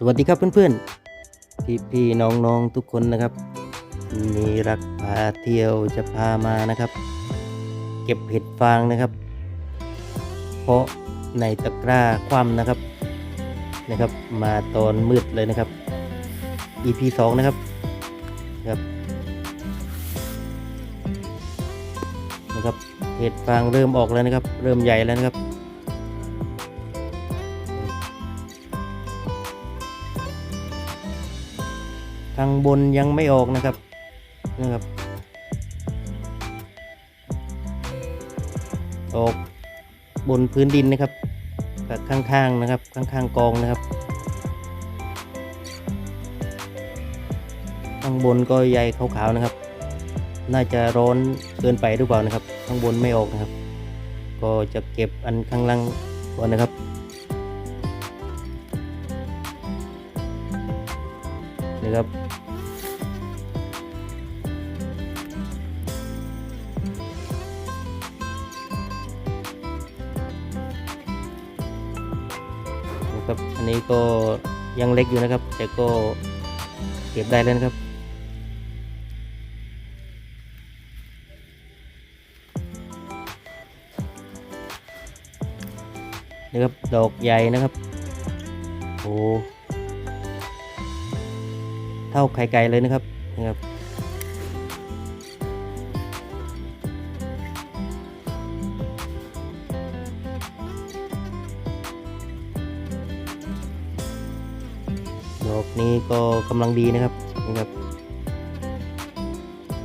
สวัสดีครับเพื่อนๆ พี่พี่ๆน้องๆทุกคนนะครับ มีรักพาเที่ยวจะพามานะครับ เก็บเห็ดฟางนะครับ เพราะในตะกร้าคว่ำนะครับนะครับ มาตอนมืดเลยนะครับ EP สองนะครับครับนะครับเห็ดฟางเริ่มออกแล้วนะครับ เริ่มใหญ่แล้วนะครับ ข้างบนยังไม่ออกนะครับนะครับ ออกบนพื้นดินนะครับกับข้างๆนะครับ ข้างๆกองนะครับ ข้างบนก็ใยขาวๆนะครับ น่าจะร้อนเกินไปหรือเปล่านะครับ ข้างบนไม่ออกนะครับ ก็จะเก็บอันข้างล่างก่อนนะครับนะครับ ครับ อันนี้ก็ยังเล็กอยู่นะครับ แต่ก็เก็บได้แล้วนะครับนะครับ ดอกใหญ่นะครับ โอ้ เท่าไข่ไก่เลยนะครับนะครับ ดอกนี้ก็กำลังดีนะครับนะครับ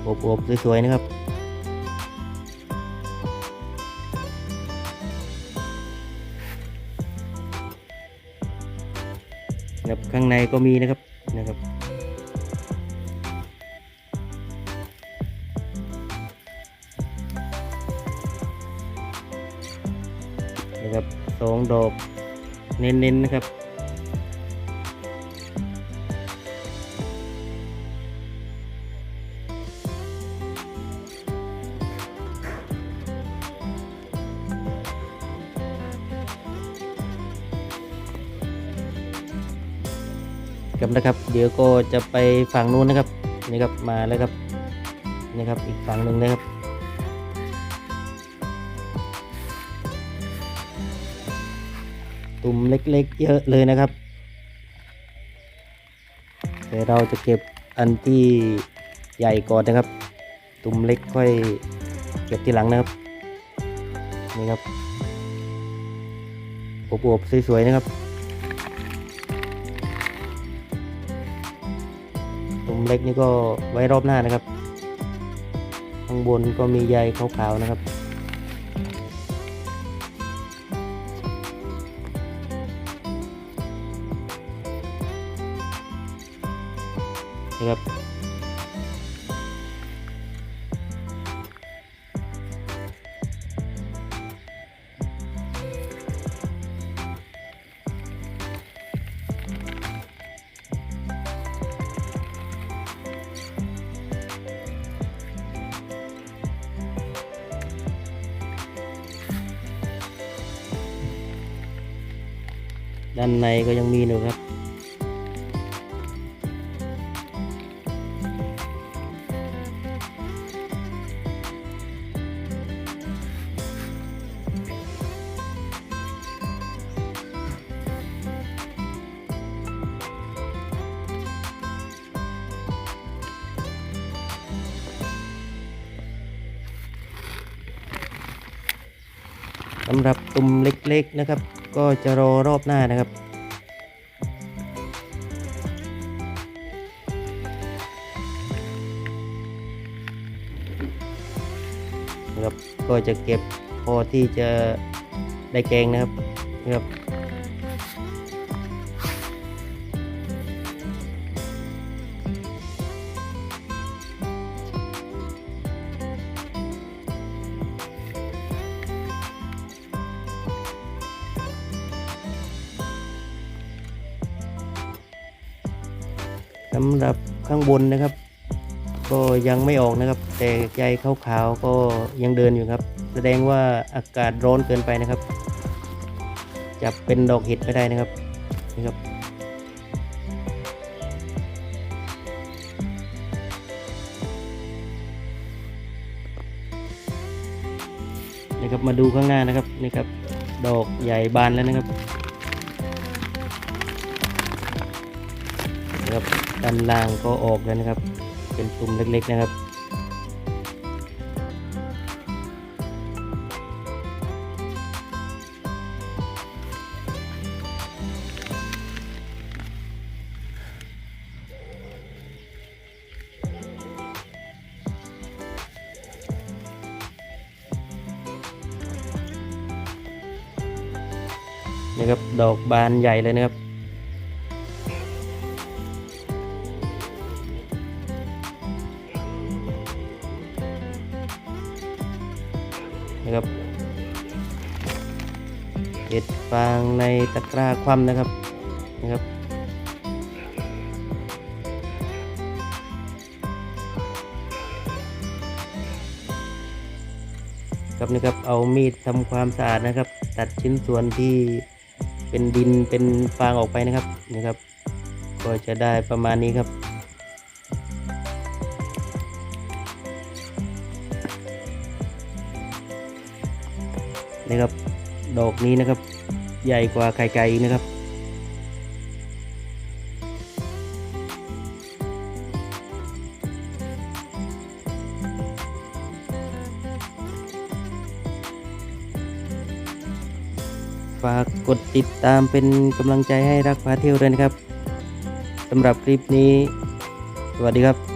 อบๆสวยๆนะครับนะครับข้างในก็มีนะครับนะครับนะครับสองดอกเน้นๆนะครับ ครับนะครับ เดี๋ยวก็จะไปฝั่งนู้นนะครับนี่ครับมาแล้วครับนี่ครับอีกฝั่งหนึ่งนะครับตุ่มเล็กๆเยอะเลยนะครับ แต่เราจะเก็บอันที่ใหญ่ก่อนนะครับ ตุ่มเล็กค่อยเก็บทีหลังนะครับนี่ครับอวบๆสวยๆนะครับ มเล็กนี่ก็ไว้รอบหน้านะครับ ข้างบนก็มีใยขาวๆนะครับนะครับ ด้านในก็ยังมีอยู่ครับ สำหรับตุ่มเล็กๆนะครับ ก็จะรอรอบหน้านะครับ นะครับ ก็จะเก็บพอที่จะได้แกงนะครับนะครับ สำหรับข้างบนนะครับ ก็ยังไม่ออกนะครับ แต่ใยขาวๆก็ยังเดินอยู่ครับ แสดงว่าอากาศร้อนเกินไปนะครับ จับเป็นดอกเห็ดไม่ได้นะครับนี่ครับนะครับมาดูข้างหน้านะครับนี่ครับ ดอกใหญ่บานแล้วนะครับ นะครับด้านล่างก็ออกแล้วนะครับ เป็นตุ่มเล็กๆนะครับนะครับดอกบานใหญ่เลยนะครับ นะครับเห็ดฟางในตะกร้าคว่ำนะครับนะครับ ครับนะครับเอามีดทำความสะอาดนะครับ ตัดชิ้นส่วนที่เป็นดินเป็นฟางออกไปนะครับนะครับ ก็จะได้ประมาณนี้ครับ นะครับ ดอกนี้นะครับ ใหญ่กว่าไข่ไก่นะครับ ฝากกดติดตามเป็นกำลังใจให้รักพาเที่ยวด้วยนะครับสำหรับคลิปนี้ สวัสดีครับ